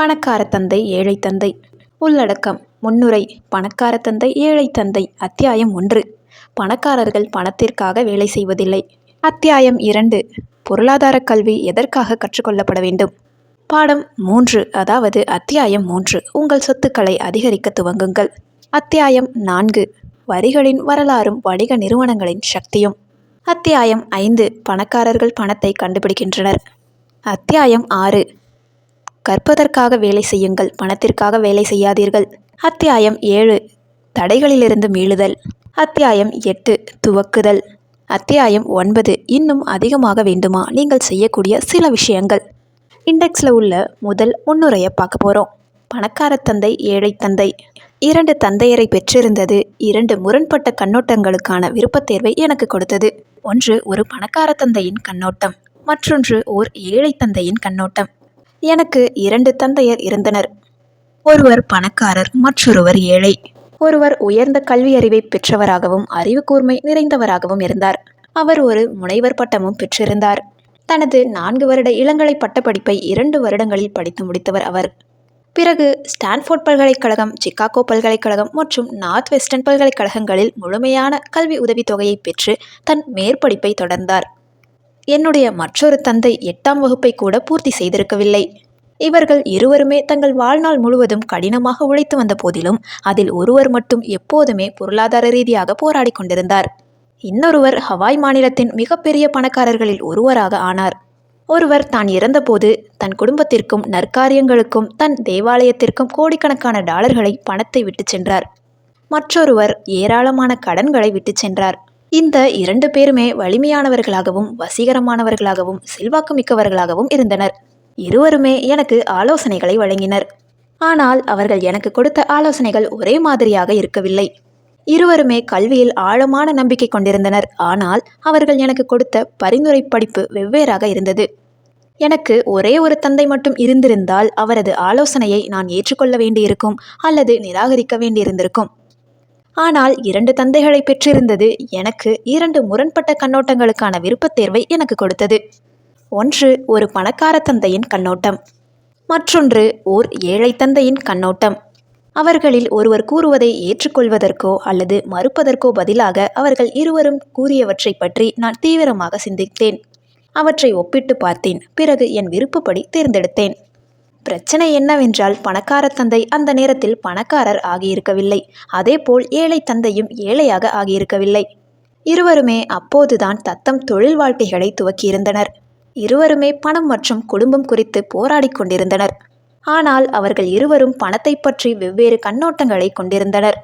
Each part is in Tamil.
பணக்கார தந்தை ஏழை தந்தை. உள்ளடக்கம். முன்னுரை. பணக்கார தந்தை ஏழை தந்தை. அத்தியாயம் ஒன்று. பணக்காரர்கள் பணத்திற்காக வேலை செய்வதில்லை. அத்தியாயம் இரண்டு. பொருளாதார கல்வி எதற்காக கற்றுக்கொள்ளப்பட வேண்டும்? பாடம் மூன்று. அதாவது அத்தியாயம் மூன்று. உங்கள் சொத்துக்களை அதிகரிக்க துவங்குங்கள். அத்தியாயம் நான்கு. வரிகளின் வரலாறும் வணிக நிறுவனங்களின் சக்தியும். அத்தியாயம் ஐந்து. பணக்காரர்கள் பணத்தை கண்டுபிடிக்கின்றனர். அத்தியாயம் ஆறு. கற்பதற்காக வேலை செய்யுங்கள் பணத்திற்காக வேலை செய்யாதீர்கள். அத்தியாயம் ஏழு தடைகளிலிருந்து மீளுதல். அத்தியாயம் எட்டு துவக்குதல். அத்தியாயம் ஒன்பது இன்னும் அதிகமாக வேண்டுமா? நீங்கள் செய்யக்கூடிய சில விஷயங்கள். இண்டெக்ஸில் உள்ள முதல் முன்னுரையை பார்க்க போகிறோம் பணக்கார தந்தை ஏழை தந்தை. இரண்டு தந்தையரை பெற்றிருந்தது இரண்டு முரண்பட்ட கண்ணோட்டங்களுக்கான விருப்பத்தேர்வை எனக்கு கொடுத்தது. ஒன்று ஒரு பணக்கார தந்தையின் கண்ணோட்டம். மற்றொன்று ஓர் ஏழை தந்தையின் கண்ணோட்டம். எனக்கு இரண்டு தந்தையர் இருந்தனர். ஒருவர் பணக்காரர் மற்றொருவர் ஏழை. ஒருவர் உயர்ந்த கல்வி அறிவை பெற்றவராகவும் அறிவு கூர்மை நிறைந்தவராகவும் இருந்தார். அவர் ஒரு முனைவர் பட்டமும் பெற்றிருந்தார். தனது நான்கு வருட இளங்கலை பட்டப்படிப்பை இரண்டு வருடங்களில் படித்து முடித்தவர் அவர். பிறகு ஸ்டான்ஃபோர்ட் பல்கலைக்கழகம் சிக்காகோ பல்கலைக்கழகம் மற்றும் நார்த் வெஸ்டர்ன் பல்கலைக்கழகங்களில் முழுமையான கல்வி உதவித்தொகையை பெற்று தன் மேற்படிப்பை தொடர்ந்தார். என்னுடைய மற்றொரு தந்தை எட்டாம் வகுப்பை கூட பூர்த்தி செய்திருக்கவில்லை. இவர்கள் இருவருமே தங்கள் வாழ்நாள் முழுவதும் கடினமாக உழைத்து வந்த போதிலும் அதில் ஒருவர் மட்டும் எப்போதுமே பொருளாதார ரீதியாக போராடி கொண்டிருந்தார். இன்னொருவர் ஹவாய் மாநிலத்தின் மிகப்பெரிய பணக்காரர்களில் ஒருவராக ஆனார். ஒருவர் தான் இறந்தபோது தன் குடும்பத்திற்கும் நற்காரியங்களுக்கும் தன் தேவாலயத்திற்கும் கோடிக்கணக்கான டாலர்களை பணத்தை விட்டுச் சென்றார். மற்றொருவர் ஏராளமான கடன்களை விட்டுச் சென்றார். இந்த இரண்டு பேருமே வலிமையானவர்களாகவும் வசீகரமானவர்களாகவும் செல்வாக்கு மிக்கவர்களாகவும் இருந்தனர். இருவருமே எனக்கு ஆலோசனைகளை வழங்கினர். ஆனால் அவர்கள் எனக்கு கொடுத்த ஆலோசனைகள் ஒரே மாதிரியாக இருக்கவில்லை. இருவருமே கல்வியில் ஆழமான நம்பிக்கை கொண்டிருந்தனர். ஆனால் அவர்கள் எனக்கு கொடுத்த பரிந்துரை படிப்பு வெவ்வேறாக இருந்தது. எனக்கு ஒரே ஒரு தந்தை மட்டும் இருந்திருந்தால் அவரது ஆலோசனையை நான் ஏற்றுக்கொள்ள வேண்டியிருக்கும் அல்லது நிராகரிக்க வேண்டியிருந்திருக்கும். ஆனால் இரண்டு தந்தைகளை பெற்றிருந்தது எனக்கு இரண்டு முரண்பட்ட கண்ணோட்டங்களுக்கான விருப்பத் தேர்வை எனக்கு கொடுத்தது. ஒன்று ஒரு பணக்கார தந்தையின் கண்ணோட்டம். மற்றொன்று ஓர் ஏழை தந்தையின் கண்ணோட்டம். அவர்களில் ஒருவர் கூறுவதை ஏற்றுக்கொள்வதற்கோ அல்லது மறுப்பதற்கோ பதிலாக அவர்கள் இருவரும் கூறியவற்றை பற்றி நான் தீவிரமாக சிந்தித்தேன். அவற்றை ஒப்பிட்டு பார்த்தேன். பிறகு என் விருப்பப்படி தேர்ந்தெடுத்தேன். பிரச்சனை என்னவென்றால் பணக்கார தந்தை அந்த நேரத்தில் பணக்காரர் ஆகியிருக்கவில்லை. அதேபோல் ஏழை தந்தையும் ஏழையாக ஆகியிருக்கவில்லை. இருவருமே அப்போதுதான் தத்தம் தொழில் வாழ்க்கைகளை துவக்கியிருந்தனர். இருவருமே பணம் மற்றும் குடும்பம் குறித்து போராடிக் கொண்டிருந்தனர். ஆனால் அவர்கள் இருவரும் பணத்தை பற்றி வெவ்வேறு கண்ணோட்டங்களை கொண்டிருந்தனர்.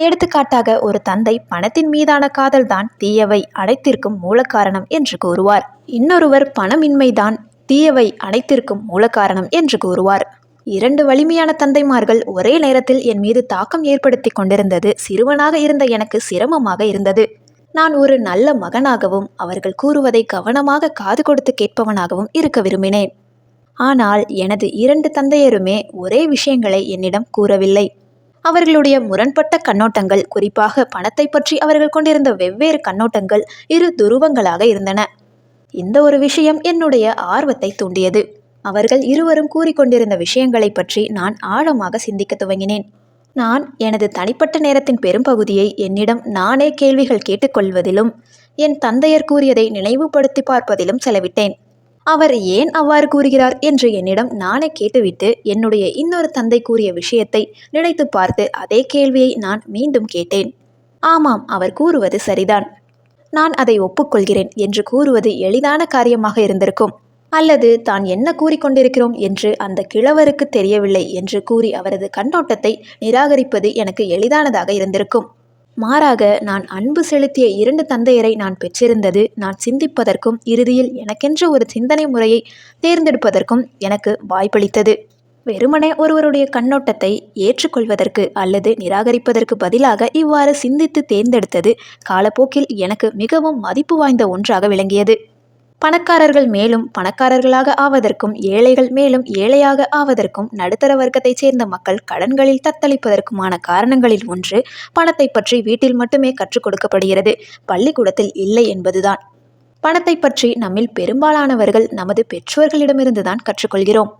எடுத்துக்காட்டாக ஒரு தந்தை பணத்தின் மீதான காதல்தான் தீயவை அனைத்திற்கும் மூலக்காரணம் என்று கூறுவார். இன்னொருவர் பணமின்மைதான் தீயவை அனைத்திற்கும் மூலக்காரணம் என்று கூறுவார். இரண்டு வலிமையான தந்தைமார்கள் ஒரே நேரத்தில் என் மீது தாக்கம் ஏற்படுத்தி கொண்டிருந்தது சிறுவனாக இருந்த எனக்கு சிரமமாக இருந்தது. நான் ஒரு நல்ல மகனாகவும் அவர்கள் கூறுவதை கவனமாக காது கொடுத்து கேட்பவனாகவும் இருக்க விரும்பினேன். ஆனால் எனது இரண்டு தந்தையருமே ஒரே விஷயங்களை என்னிடம் கூறவில்லை. அவர்களுடைய முரண்பட்ட கண்ணோட்டங்கள் குறிப்பாக பணத்தை பற்றி அவர்கள் கொண்டிருந்த வெவ்வேறு கண்ணோட்டங்கள் இரு துருவங்களாக இருந்தன. இந்த ஒரு விஷயம் என்னுடைய ஆர்வத்தை தூண்டியது. அவர்கள் இருவரும் கூறிக்கொண்டிருந்த விஷயங்களை பற்றி நான் ஆழமாக சிந்திக்க துவங்கினேன். நான் எனது தனிப்பட்ட நேரத்தின் பெரும்பகுதியை என்னிடம் நானே கேள்விகள் கேட்டுக்கொள்வதிலும் என் தந்தையர் கூறியதை நினைவுபடுத்தி பார்ப்பதிலும் செலவிட்டேன். அவர் ஏன் அவ்வாறு கூறுகிறார் என்று என்னிடம் நானே கேட்டுவிட்டு என்னுடைய இன்னொரு தந்தை கூறிய விஷயத்தை நினைத்து பார்த்து அதே கேள்வியை நான் மீண்டும் கேட்டேன். ஆமாம் அவர் கூறுவது சரிதான். நான் அதை ஒப்புக்கொள்கிறேன் என்று கூறுவது எளிதான காரியமாக இருந்திருக்கும். அல்லது தான் என்ன கூறிக்கொண்டிருக்கிறோம் என்று அந்த கிழவருக்கு தெரியவில்லை என்று கூறி அவரது கண்ணோட்டத்தை நிராகரிப்பது எனக்கு எளிதானதாக இருந்திருக்கும். மாறாக நான் அன்பு செலுத்திய இரண்டு தந்தையரை நான் பெற்றிருந்தது நான் சிந்திப்பதற்கும் இறுதியில் எனக்கென்று ஒரு சிந்தனை முறையை தேர்ந்தெடுப்பதற்கும் எனக்கு வாய்ப்பளித்தது. வெறுமனே ஒருவருடைய கண்ணோட்டத்தை ஏற்றுக்கொள்வதற்கு அல்லது நிராகரிப்பதற்கு பதிலாக இவ்வாறு சிந்தித்து தேர்ந்தெடுத்தது காலப்போக்கில் எனக்கு மிகவும் மதிப்பு வாய்ந்த ஒன்றாக விளங்கியது. பணக்காரர்கள் மேலும் பணக்காரர்களாக ஆவதற்கும் ஏழைகள் மேலும் ஏழையாக ஆவதற்கும் நடுத்தர வர்க்கத்தைச் சேர்ந்த மக்கள் கடன்களில் தத்தளிப்பதற்குமான காரணங்களில் ஒன்று பணத்தை பற்றி வீட்டில் மட்டுமே கற்றுக் கொடுக்கப்படுகிறது. பள்ளிக்கூடத்தில் இல்லை என்பதுதான். பணத்தை பற்றி நம்மில் பெரும்பாலானவர்கள் நமது பெற்றோர்களிடமிருந்துதான் கற்றுக்கொள்கிறோம்.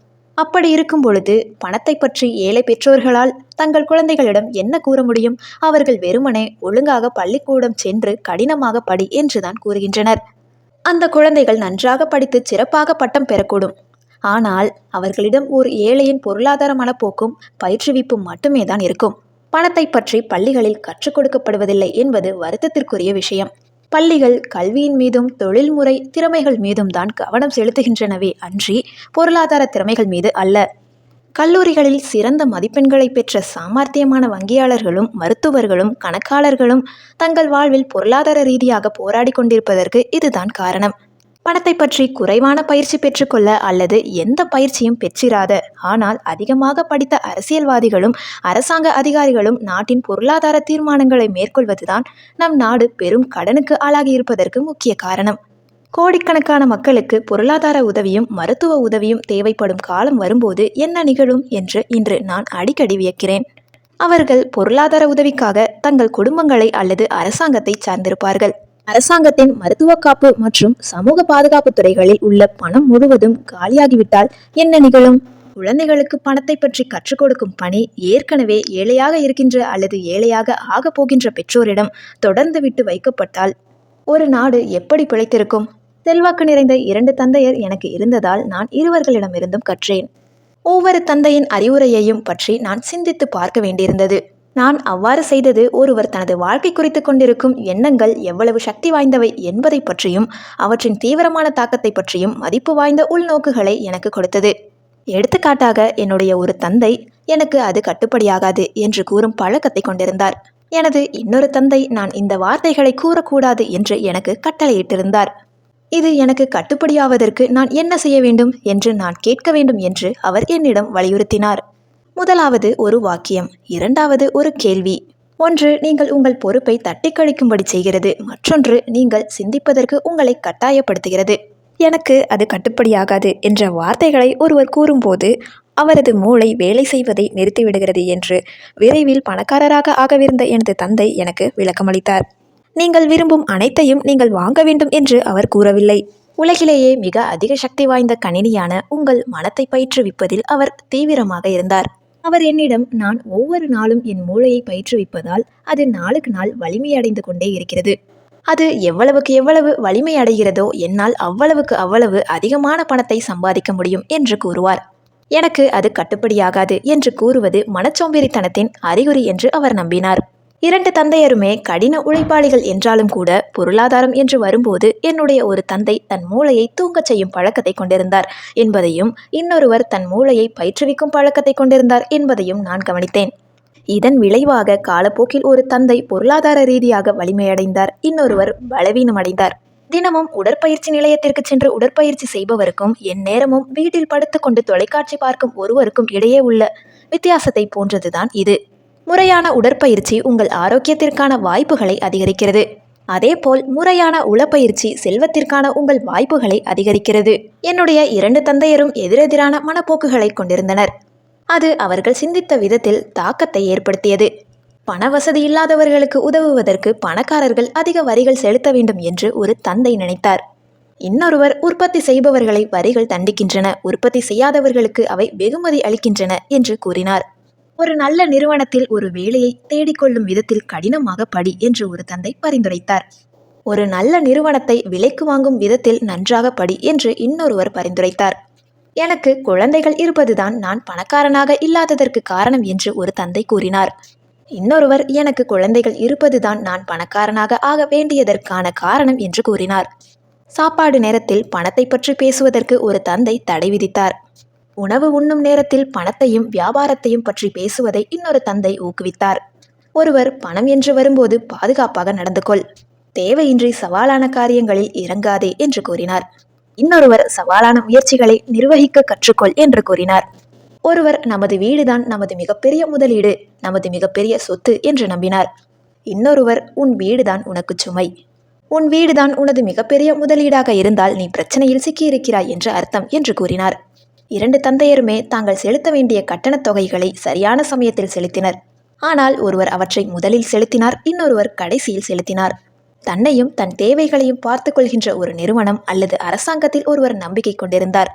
அப்படி இருக்கும் பொழுது பணத்தை பற்றி ஏழை பெற்றோர்களால் தங்கள் குழந்தைகளிடம் என்ன கூற முடியும்? அவர்கள் வெறுமனே ஒழுங்காக பள்ளிக்கூடம் சென்று கடினமாக படி என்றுதான் கூறுகின்றனர். அந்த குழந்தைகள் நன்றாக படித்து சிறப்பாக பட்டம் பெறக்கூடும். ஆனால் அவர்களிடம் ஒரு ஏழையின் பொருளாதார மனப்போக்கும் பயிற்றுவிப்பும் மட்டுமே தான் இருக்கும். பணத்தை பற்றி பள்ளிகளில் கற்றுக் கொடுக்கப்படுவதில்லை என்பது வருத்தத்திற்குரிய விஷயம். பள்ளிகள் கல்வியின் மீதும் தொழில்முறை திறமைகள் மீதும் தான் கவனம் செலுத்துகின்றனவே அன்றி பொருளாதார திறமைகள் மீது அல்ல. கல்லூரிகளில் சிறந்த மதிப்பெண்களை பெற்ற சாமர்த்தியமான வங்கியாளர்களும் மருத்துவர்களும் கணக்காளர்களும் தங்கள் வாழ்வில் பொருளாதார ரீதியாக போராடி கொண்டிருப்பதற்கு இதுதான் காரணம். பணத்தை பற்றி குறைவான பயிற்சி பெற்றுக்கொள்ள அல்லது எந்த பயிற்சியும் பெற்றிராத. ஆனால் அதிகமாக படித்த அரசியல்வாதிகளும் அரசாங்க அதிகாரிகளும் நாட்டின் பொருளாதார தீர்மானங்களை மேற்கொள்வதுதான் நம் நாடு பெரும் கடனுக்கு ஆளாகியிருப்பதற்கு முக்கிய காரணம். கோடிக்கணக்கான மக்களுக்கு பொருளாதார உதவியும் மருத்துவ உதவியும் தேவைப்படும் காலம் வரும்போது என்ன நிகழும் என்று இன்று நான் அடிக்கடி வியக்கிறேன். அவர்கள் பொருளாதார உதவிக்காக தங்கள் குடும்பங்களை அல்லது அரசாங்கத்தை சார்ந்திருப்பார்கள். அரசாங்கத்தின் மருத்துவ காப்பு மற்றும் சமூக பாதுகாப்பு துறைகளில் உள்ள பணம் முழுவதும் காலியாகிவிட்டால் என்ன நிகழும்? குழந்தைகளுக்கு பணத்தை பற்றி கற்றுக் கொடுக்கும் பணி ஏற்கனவே ஏழையாக இருக்கின்ற அல்லது ஏழையாக ஆகப் போகின்ற பெற்றோரிடம் தொடர்ந்து விட்டு வைக்கப்பட்டால் ஒரு நாடு எப்படி பிழைத்திருக்கும்? செல்வாக்கு நிறைந்த இரண்டு தந்தையர் எனக்கு இருந்ததால் நான் இருவர்களிடமிருந்தும் கற்றேன். ஒவ்வொரு தந்தையின் அறிவுரையையும் பற்றி நான் சிந்தித்து பார்க்க வேண்டியிருந்தது. நான் அவ்வாறு செய்தது ஒருவர் தனது வாழ்க்கை குறித்து கொண்டிருக்கும் எண்ணங்கள் எவ்வளவு சக்தி வாய்ந்தவை என்பதை பற்றியும் அவற்றின் தீவிரமான தாக்கத்தை பற்றியும் மதிப்பு வாய்ந்த உள்நோக்குகளை எனக்கு கொடுத்தது. எடுத்துக்காட்டாக என்னுடைய ஒரு தந்தை எனக்கு அது கட்டுப்படியாகாது என்று கூறும் பழக்கத்தை கொண்டிருந்தார். எனது இன்னொரு தந்தை நான் இந்த வார்த்தைகளை கூறக்கூடாது என்று எனக்கு கட்டளையிட்டிருந்தார். இது எனக்கு கட்டுப்படியாவதற்கு நான் என்ன செய்ய வேண்டும் என்று நான் கேட்க வேண்டும் என்று அவர் என்னிடம் வலியுறுத்தினார். முதலாவது ஒரு வாக்கியம் இரண்டாவது ஒரு கேள்வி. ஒன்று நீங்கள் உங்கள் பொறுப்பை தட்டி கழிக்கும்படி செய்கிறது. மற்றொன்று நீங்கள் சிந்திப்பதற்கு உங்களை கட்டாயப்படுத்துகிறது. எனக்கு அது கட்டுப்படியாகாது என்ற வார்த்தைகளை ஒருவர் கூறும்போது அவரது மூளை வேலை செய்வதை நிறுத்திவிடுகிறது என்று விரைவில் பணக்காரராக ஆகவிருந்த எனது தந்தை எனக்கு விளக்கமளித்தார். நீங்கள் விரும்பும் அனைத்தையும் நீங்கள் வாங்க வேண்டும் என்று அவர் கூறவில்லை. உலகிலேயே மிக அதிக சக்தி வாய்ந்த கணினியான உங்கள் மனத்தை பயிற்றுவிப்பதில் அவர் தீவிரமாக இருந்தார். அவர் என்னிடம் நான் ஒவ்வொரு நாளும் என் மூளையை பயிற்றுவிப்பதால் அது நாளுக்கு நாள் வலிமையடைந்து கொண்டே இருக்கிறது. அது எவ்வளவுக்கு எவ்வளவு வலிமை அடைகிறதோ என்னால் அவ்வளவுக்கு அவ்வளவு அதிகமான பணத்தை சம்பாதிக்க முடியும் என்று கூறுவார். எனக்கு அது கட்டுப்படியாகாது என்று கூறுவது மனச்சோம்பேறித்தனத்தின் அறிகுறி என்று அவர் நம்பினார். இரண்டு தந்தையருமே கடின உழைப்பாளிகள் என்றாலும் கூட பொருளாதாரம் என்று வரும்போது என்னுடைய ஒரு தந்தை தன் மூளையை தூங்கச் செய்யும் பழக்கத்தை கொண்டிருந்தார் என்பதையும் இன்னொருவர் தன் மூளையை பயிற்றுவிக்கும் பழக்கத்தை கொண்டிருந்தார் என்பதையும் நான் கவனித்தேன். இதன் விளைவாக காலப்போக்கில் ஒரு தந்தை பொருளாதார ரீதியாக வலிமையடைந்தார். இன்னொருவர் பலவீனமடைந்தார். தினமும் உடற்பயிற்சி நிலையத்திற்கு சென்று உடற்பயிற்சி செய்பவருக்கும் என் நேரமும் வீட்டில் படுத்துக்கொண்டு தொலைக்காட்சி பார்க்கும் ஒருவருக்கும் இடையே உள்ள வித்தியாசத்தை போன்றதுதான் இது. முறையான உடற்பயிற்சி உங்கள் ஆரோக்கியத்திற்கான வாய்ப்புகளை அதிகரிக்கிறது. அதேபோல் முறையான உளப்பயிற்சி செல்வத்திற்கான உங்கள் வாய்ப்புகளை அதிகரிக்கிறது. என்னுடைய இரண்டு தந்தையரும் எதிரெதிரான மனப்போக்குகளை கொண்டிருந்தனர். அது அவர்கள் சிந்தித்த விதத்தில் தாக்கத்தை ஏற்படுத்தியது. பண வசதி இல்லாதவர்களுக்கு உதவுவதற்கு பணக்காரர்கள் அதிக வரிகள் செலுத்த வேண்டும் என்று ஒரு தந்தை நினைத்தார். இன்னொருவர் உற்பத்தி செய்பவர்களை வரிகள் தண்டிக்கின்றன உற்பத்தி செய்யாதவர்களுக்கு அவை வெகுமதி அளிக்கின்றன என்று கூறினார். ஒரு நல்ல நிறுவனத்தில் ஒரு வேலையை தேடிக்கொள்ளும் விதத்தில் கடினமாக படி என்று ஒரு தந்தை பரிந்துரைத்தார். ஒரு நல்ல நிறுவனத்தை விலைக்கு வாங்கும் விதத்தில் நன்றாக படி என்று இன்னொருவர் பரிந்துரைத்தார். எனக்கு குழந்தைகள் இருப்பதுதான் நான் பணக்காரனாக இல்லாததற்கு காரணம் என்று ஒரு தந்தை கூறினார். இன்னொருவர் எனக்கு குழந்தைகள் இருப்பதுதான் நான் பணக்காரனாக ஆக வேண்டியதற்கான காரணம் என்று கூறினார். சாப்பாடு நேரத்தில் பணத்தை பற்றி பேசுவதற்கு ஒரு தந்தை தடை விதித்தார். உணவு உண்ணும் நேரத்தில் பணத்தையும் வியாபாரத்தையும் பற்றி பேசுவதை இன்னொரு தந்தை ஊக்குவித்தார். ஒருவர் பணம் என்று வரும்போது பாதுகாப்பாக நடந்து கொள். தேவையின்றி சவாலான காரியங்களில் இறங்காதே என்று கூறினார். இன்னொருவர் சவாலான முயற்சிகளை நிர்வகிக்க கற்றுக்கொள் என்று கூறினார். ஒருவர் நமது வீடுதான் நமது மிகப்பெரிய முதலீடு நமது மிகப்பெரிய சொத்து என்று நம்பினார். இன்னொருவர் உன் வீடுதான் உனக்கு சுமை. உன் வீடுதான் உனது மிகப்பெரிய முதலீடாக இருந்தால் நீ பிரச்சனையில் சிக்கியிருக்கிறாய் என்று அர்த்தம் என்று கூறினார். இரண்டு தந்தையருமே தாங்கள் செலுத்த வேண்டிய கட்டணத் தொகைகளை சரியான சமயத்தில் செலுத்தினர். ஆனால் ஒருவர் அவற்றை முதலில் செலுத்தினார் இன்னொருவர் கடைசியில் செலுத்தினார். தன்னையும் தன் தேவைகளையும் பார்த்து கொள்கின்ற ஒரு நிறுவனம் அல்லது அரசாங்கத்தில் ஒருவர் நம்பிக்கை கொண்டிருந்தார்.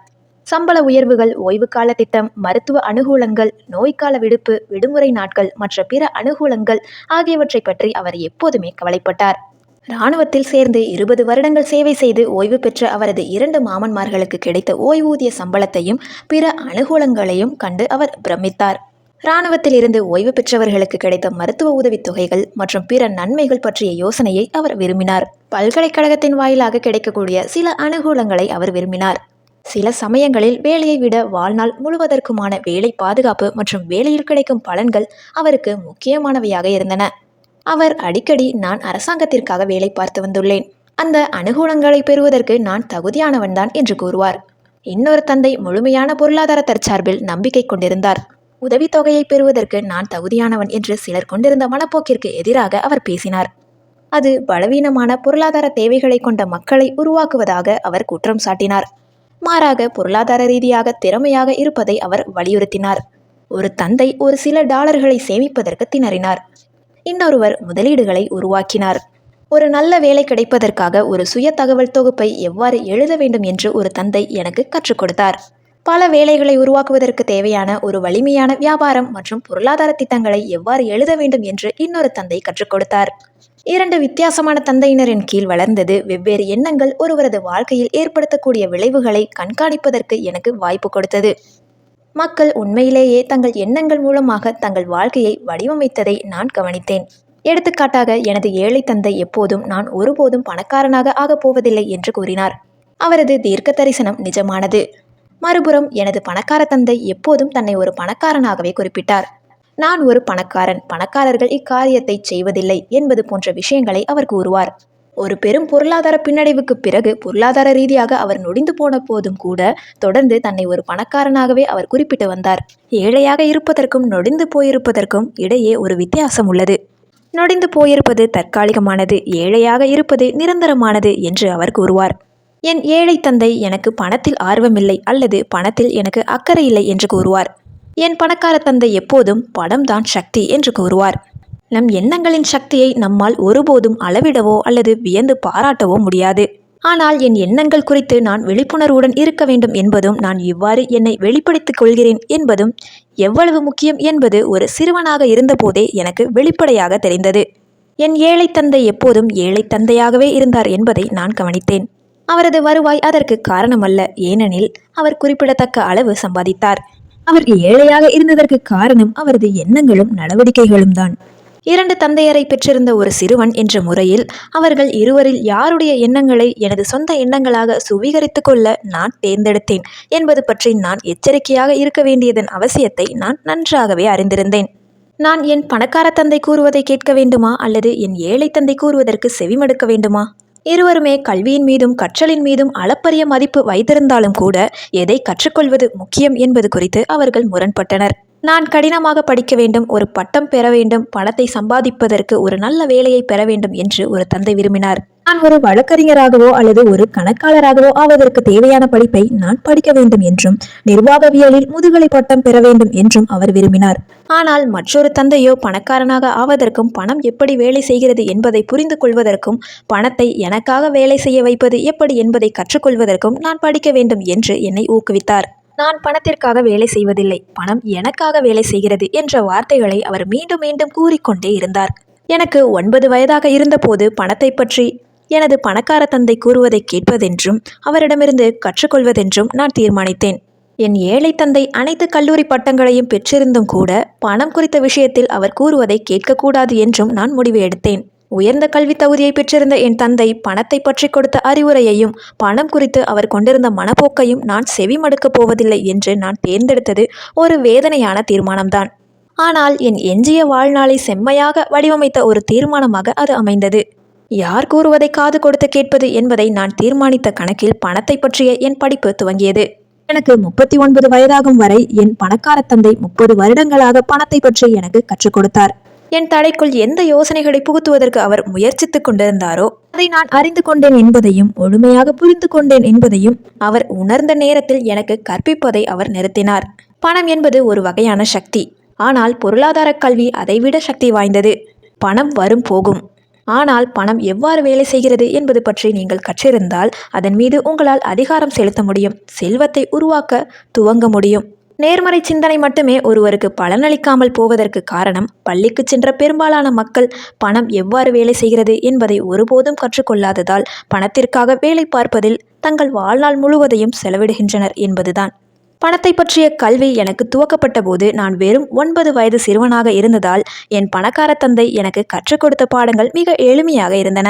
சம்பள உயர்வுகள் ஓய்வு கால திட்டம் மருத்துவ அனுகூலங்கள் நோய்க்கால விடுப்பு விடுமுறை நாட்கள் மற்ற பிற அனுகூலங்கள் ஆகியவற்றை பற்றி அவர் எப்போதுமே கவலைப்பட்டார். இராணுவத்தில் சேர்ந்து இருபது வருடங்கள் சேவை செய்து ஓய்வு பெற்ற அவரது இரண்டு மாமன்மார்களுக்கு கிடைத்த ஓய்வூதிய சம்பளத்தையும் பிற அனுகூலங்களையும் கண்டு அவர் பிரமித்தார். இராணுவத்தில் இருந்து ஓய்வு பெற்றவர்களுக்கு கிடைத்த மருத்துவ உதவித் தொகைகள் மற்றும் பிற நன்மைகள் பற்றிய யோசனையை அவர் விரும்பினார். பல்கலைக்கழகத்தின் வாயிலாக கிடைக்கக்கூடிய சில அனுகூலங்களை அவர் விரும்பினார். சில சமயங்களில் வேலையை விட வாழ்நாள் முழுவதற்குமான வேலை பாதுகாப்பு மற்றும் வேலையில் கிடைக்கும் பலன்கள் அவருக்கு முக்கியமானவையாக இருந்தன. அவர் அடிக்கடி நான் அரசாங்கத்திற்காக வேலை பார்த்து வந்துள்ளேன். அந்த அனுகூலங்களை பெறுவதற்கு நான் தகுதியானவன்தான் என்று கூறுவார். இன்னொரு தந்தை முழுமையான பொருளாதார தற்சார்பில் நம்பிக்கை கொண்டிருந்தார். உதவித்தொகையை பெறுவதற்கு நான் தகுதியானவன் என்று சிலர் கொண்டிருந்த மனப்போக்கிற்கு எதிராக அவர் பேசினார். அது பலவீனமான பொருளாதார தேவைகளை கொண்ட மக்களை உருவாக்குவதாக அவர் குற்றம் சாட்டினார். மாறாக பொருளாதார ரீதியாக திறமையாக இருப்பதை அவர் வலியுறுத்தினார். ஒரு தந்தை ஒரு சில டாலர்களை சேமிப்பதற்கு திணறினார். இன்னொருவர் முதலீடுகளை உருவாக்கினார். ஒரு நல்ல வேலை கிடைப்பதற்காக ஒரு சுய தகவல் தொகுப்பை எவ்வாறு எழுத வேண்டும் என்று ஒரு தந்தை எனக்கு கற்றுக் கொடுத்தார். பல வேலைகளை உருவாக்குவதற்கு தேவையான ஒரு வலிமையான வியாபாரம் மற்றும் பொருளாதார திட்டங்களை எவ்வாறு எழுத வேண்டும் என்று இன்னொரு தந்தை கற்றுக் கொடுத்தார். இரண்டு வித்தியாசமான தந்தையினரின் கீழ் வளர்ந்தது வெவ்வேறு எண்ணங்கள் ஒருவரது வாழ்க்கையில் ஏற்படுத்தக்கூடிய விளைவுகளை கண்காணிப்பதற்கு எனக்கு வாய்ப்பு கொடுத்தது. மக்கள் உண்மையிலேயே தங்கள் எண்ணங்கள் மூலமாக தங்கள் வாழ்க்கையை வடிவமைத்ததை நான் கவனித்தேன். எடுத்துக்காட்டாக எனது ஏழை தந்தை எப்போதும் நான் ஒருபோதும் பணக்காரனாக ஆகப் போவதில்லை என்று கூறினார். அவரது தீர்க்க தரிசனம் நிஜமானது. மறுபுறம் எனது பணக்கார தந்தை எப்போதும் தன்னை ஒரு பணக்காரனாகவே குறிப்பிட்டார். நான் ஒரு பணக்காரன். பணக்காரர்கள் இக்காரியத்தை செய்வதில்லை என்பது போன்ற விஷயங்களை அவர் கூறுவார். ஒரு பெரும் பொருளாதார பின்னடைவுக்கு பிறகு பொருளாதார ரீதியாக அவர் நொடிந்து போன போதும் கூட தொடர்ந்து தன்னை ஒரு பணக்காரனாகவே அவர் குறிப்பிட்டு வந்தார். ஏழையாக இருப்பதற்கும் நொடிந்து போயிருப்பதற்கும் இடையே ஒரு வித்தியாசம் உள்ளது. நொடிந்து போயிருப்பது தற்காலிகமானது ஏழையாக இருப்பது நிரந்தரமானது என்று அவர் கூறுவார். என் ஏழை தந்தை எனக்கு பணத்தில் ஆர்வமில்லை அல்லது பணத்தில் எனக்கு அக்கறை இல்லை என்று கூறுவார். என் பணக்கார தந்தை எப்போதும் பணம்தான் சக்தி என்று கூறுவார். நம் எண்ணங்களின் சக்தியை நம்மால் ஒருபோதும் அளவிடவோ அல்லது வியந்து பாராட்டவோ முடியாது. ஆனால் என் எண்ணங்கள் குறித்து நான் விழிப்புணர்வுடன் இருக்க வேண்டும் என்பதும் நான் இவ்வாறு என்னை வெளிப்படுத்திக் கொள்கிறேன் என்பதும் எவ்வளவு முக்கியம் என்பது ஒரு சிறுவனாக இருந்தபோதே எனக்கு வெளிப்படையாக தெரிந்தது. என் ஏழை தந்தை எப்போதும் ஏழை தந்தையாகவே இருந்தார் என்பதை நான் கவனித்தேன். அவரது வருவாய் அதற்கு காரணமல்ல. ஏனெனில் அவர் குறிப்பிடத்தக்க அளவு சம்பாதித்தார். அவர் ஏழையாக இருந்ததற்கு காரணம் அவரது எண்ணங்களும் நடவடிக்கைகளும் தான் இரண்டு தந்தையரை பெற்றிருந்த ஒரு சிறுவன் என்ற முறையில் அவர்கள் இருவரில் யாருடைய எண்ணங்களை எனது சொந்த எண்ணங்களாக சுவீகரித்து கொள்ள நான் தேர்ந்தெடுத்தேன் என்பது பற்றி நான் எச்சரிக்கையாக இருக்க வேண்டியதன் அவசியத்தை நான் நன்றாகவே அறிந்திருந்தேன். நான் என் பணக்கார தந்தை கூறுவதை கேட்க வேண்டுமா அல்லது என் ஏழை தந்தை கூறுவதற்கு செவிமடுக்க வேண்டுமா? இருவருமே கல்வியின் மீதும் கற்றலின் மீதும் அளப்பரிய மதிப்பு வைத்திருந்தாலும் கூட எதை கற்றுக்கொள்வது முக்கியம் என்பது குறித்து அவர்கள் முரண்பட்டனர். நான் கடினமாக படிக்க வேண்டும் ஒரு பட்டம் பெற வேண்டும் பணத்தை சம்பாதிப்பதற்கு ஒரு நல்ல வேலையை பெற வேண்டும் என்று ஒரு தந்தை விரும்பினார். நான் ஒரு வழக்கறிஞராகவோ அல்லது ஒரு கணக்காளராகவோ ஆவதற்கு தேவையான படிப்பை நான் படிக்க வேண்டும் என்றும் நிர்வாகவியலில் முதுகலை பட்டம் பெற வேண்டும் என்றும் அவர் விரும்பினார். ஆனால் மற்றொரு தந்தையோ பணக்காரனாக ஆவதற்கும் பணம் எப்படி வேலை செய்கிறது என்பதை புரிந்து கொள்வதற்கும் பணத்தை எனக்காக வேலை செய்ய வைப்பது எப்படி என்பதை கற்றுக்கொள்வதற்கும் நான் படிக்க வேண்டும் என்று என்னை ஊக்குவித்தார். நான் பணத்திற்காக வேலை செய்வதில்லை. பணம் எனக்காக வேலை செய்கிறது என்ற வார்த்தைகளை அவர் மீண்டும் மீண்டும் கூறிக்கொண்டே இருந்தார். எனக்கு ஒன்பது வயதாக இருந்தபோது பணத்தை பற்றி எனது பணக்கார தந்தை கூறுவதை கேட்பதென்றும் அவரிடமிருந்து கற்றுக்கொள்வதென்றும் நான் தீர்மானித்தேன். என் ஏழை தந்தை அனைத்து கல்லூரி பட்டங்களையும் பெற்றிருந்தும் கூட பணம் குறித்த விஷயத்தில் அவர் கூறுவதை கேட்கக்கூடாது என்றும் நான் முடிவு எடுத்தேன். உயர்ந்த கல்வி தகுதியை பெற்றிருந்த என் தந்தை பணத்தை பற்றி கொடுத்த அறிவுரையையும் பணம் குறித்து அவர் கொண்டிருந்த மனப்போக்கையும் நான் செவிமடுக்கப் போவதில்லை என்று நான் தேர்ந்தெடுத்தது ஒரு வேதனையான தீர்மானம்தான். ஆனால் என் எஞ்சிய வாழ்நாளை செம்மையாக வடிவமைத்த ஒரு தீர்மானமாக அது அமைந்தது. யார் கூறுவதை காது கொடுத்து கேட்பது என்பதை நான் தீர்மானித்த கணக்கில் பணத்தை பற்றிய என் படிப்பு துவங்கியது. எனக்கு முப்பத்தி ஒன்பது வயதாகும் வரை என் பணக்கார தந்தை முப்பது வருடங்களாக பணத்தை பற்றி எனக்கு கற்றுக் கொடுத்தார். என் தடைக்குள் எந்த யோசனைகளை புகுத்துவதற்கு அவர் முயற்சித்துக் கொண்டிருந்தாரோ அதை நான் அறிந்து கொண்டேன் என்பதையும் முழுமையாக புரிந்து கொண்டேன் என்பதையும் அவர் உணர்ந்த நேரத்தில் எனக்கு கற்பிப்பதை அவர் நிறுத்தினார். பணம் என்பது ஒரு வகையான சக்தி. ஆனால் பொருளாதார கல்வி அதைவிட சக்தி வாய்ந்தது. பணம் வரும் போகும். ஆனால் பணம் எவ்வாறு வேலை செய்கிறது என்பது பற்றி நீங்கள் கற்றிருந்தால் அதன் மீது உங்களால் அதிகாரம் செலுத்த முடியும். செல்வத்தை உருவாக்க துவங்க முடியும். நேர்மறை சிந்தனை மட்டுமே ஒருவருக்கு பலனளிக்காமல் போவதற்கு காரணம் பள்ளிக்கு சென்ற பெரும்பாலான மக்கள் பணம் எவ்வாறு வேலை செய்கிறது என்பதை ஒருபோதும் கற்றுக்கொள்ளாததால் பணத்திற்காக வேலை பார்ப்பதில் தங்கள் வாழ்நாள் முழுவதையும் செலவிடுகின்றனர் என்பதுதான். பணத்தை பற்றிய கல்வி எனக்கு துவக்கப்பட்ட போது நான் வெறும் ஒன்பது வயது சிறுவனாக இருந்ததால் என் பணக்கார தந்தை எனக்கு கற்றுக் கொடுத்த பாடங்கள் மிக எளிமையாக இருந்தன.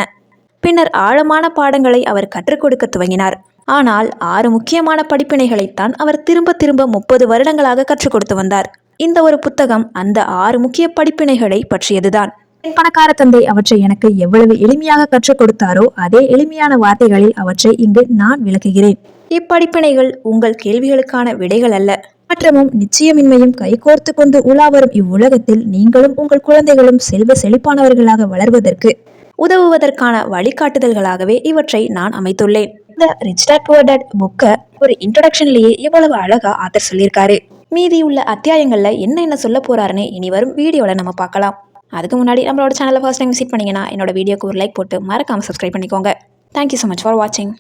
பின்னர் ஆழமான பாடங்களை அவர் கற்றுக் கொடுக்க துவங்கினார். ஆனால் ஆறு முக்கியமான படிப்பினைகளைத்தான் அவர் திரும்ப திரும்ப முப்பது வருடங்களாக கற்றுக் கொடுத்து வந்தார். இந்த ஒரு புத்தகம் அந்த ஆறு முக்கிய படிப்பினைகளை பற்றியதுதான். என் பணக்கார தந்தை அவற்றை எனக்கு எவ்வளவு எளிமையாக கற்றுக் கொடுத்தாரோ அதே எளிமையான வார்த்தைகளில் அவற்றை இங்கு நான் விளக்குகிறேன். இப்படிப்பினைகள் உங்கள் கேள்விகளுக்கான விடைகள் அல்ல. மாற்றமும் நிச்சயமின்மையும் கைகோர்த்து கொண்டு உலா வரும் இவ்வுலகத்தில் நீங்களும் உங்கள் குழந்தைகளும் செல்வ செழிப்பானவர்களாக வளர்வதற்கு உதவுவதற்கான வழிகாட்டுதல்களாகவே இவற்றை நான் அமைத்துள்ளேன். இந்த ரிச் டாட் புவர் டாட் புக்கை ஒரு இன்ட்ரடக்ஷன்லேயே எவ்வளவு அழகா ஆத்தர் சொல்லியிருக்காரு. மீதி உள்ள அத்தியாயங்கள்ல என்ன என்ன சொல்ல போறாருன்னு இனி வரும் வீடியோவில் நம்ம பார்க்கலாம். அதுக்கு முன்னாடி நம்மளோட சேனலை ஃபர்ஸ்ட் டைம் விசிட் பண்ணிங்கன்னா என்னோட வீடியோக்கு ஒரு லைக் போட்டு மறக்காமல் சப்ஸ்கிரைப் பண்ணிக்கோங்க. தேங்க்யூ ஸோ மச் ஃபார் வாட்சிங்